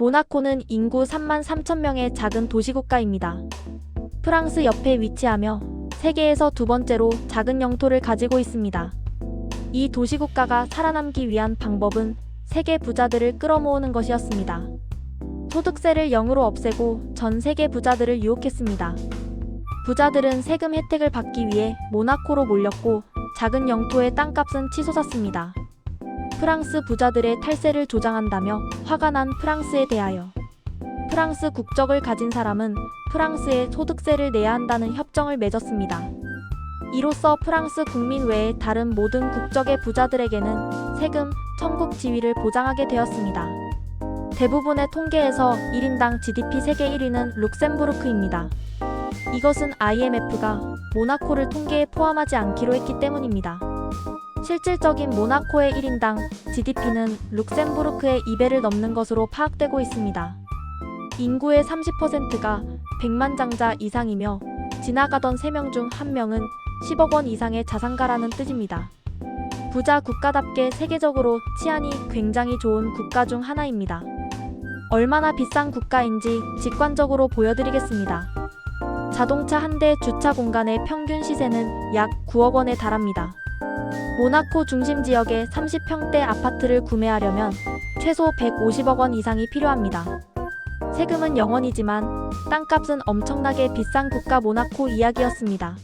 모나코는 인구 3만 3천 명의 작은 도시국가입니다. 프랑스 옆에 위치하며 세계에서 두 번째로 작은 영토를 가지고 있습니다. 이 도시국가가 살아남기 위한 방법은 세계 부자들을 끌어모으는 것이었습니다. 소득세를 0으로 없애고 전 세계 부자들을 유혹했습니다. 부자들은 세금 혜택을 받기 위해 모나코로 몰렸고 작은 영토의 땅값은 치솟았습니다. 프랑스 부자들의 탈세를 조장한다며 화가 난 프랑스에 대하여 프랑스 국적을 가진 사람은 프랑스에 소득세를 내야 한다는 협정을 맺었습니다. 이로써 프랑스 국민 외의 다른 모든 국적의 부자들에게는 세금, 천국 지위를 보장하게 되었습니다. 대부분의 통계에서 1인당 GDP 세계 1위는 룩셈부르크입니다. 이것은 IMF가 모나코를 통계에 포함하지 않기로 했기 때문입니다. 실질적인 모나코의 1인당 GDP는 룩셈부르크의 2배를 넘는 것으로 파악되고 있습니다. 인구의 30%가 100만 장자 이상이며 지나가던 3명 중 1명은 10억 원 이상의 자산가라는 뜻입니다. 부자 국가답게 세계적으로 치안이 굉장히 좋은 국가 중 하나입니다. 얼마나 비싼 국가인지 직관적으로 보여드리겠습니다. 자동차 한 대 주차 공간의 평균 시세는 약 9억 원에 달합니다. 모나코 중심 지역의 30평대 아파트를 구매하려면 최소 150억 원 이상이 필요합니다. 세금은 0원이지만 땅값은 엄청나게 비싼 국가 모나코 이야기였습니다.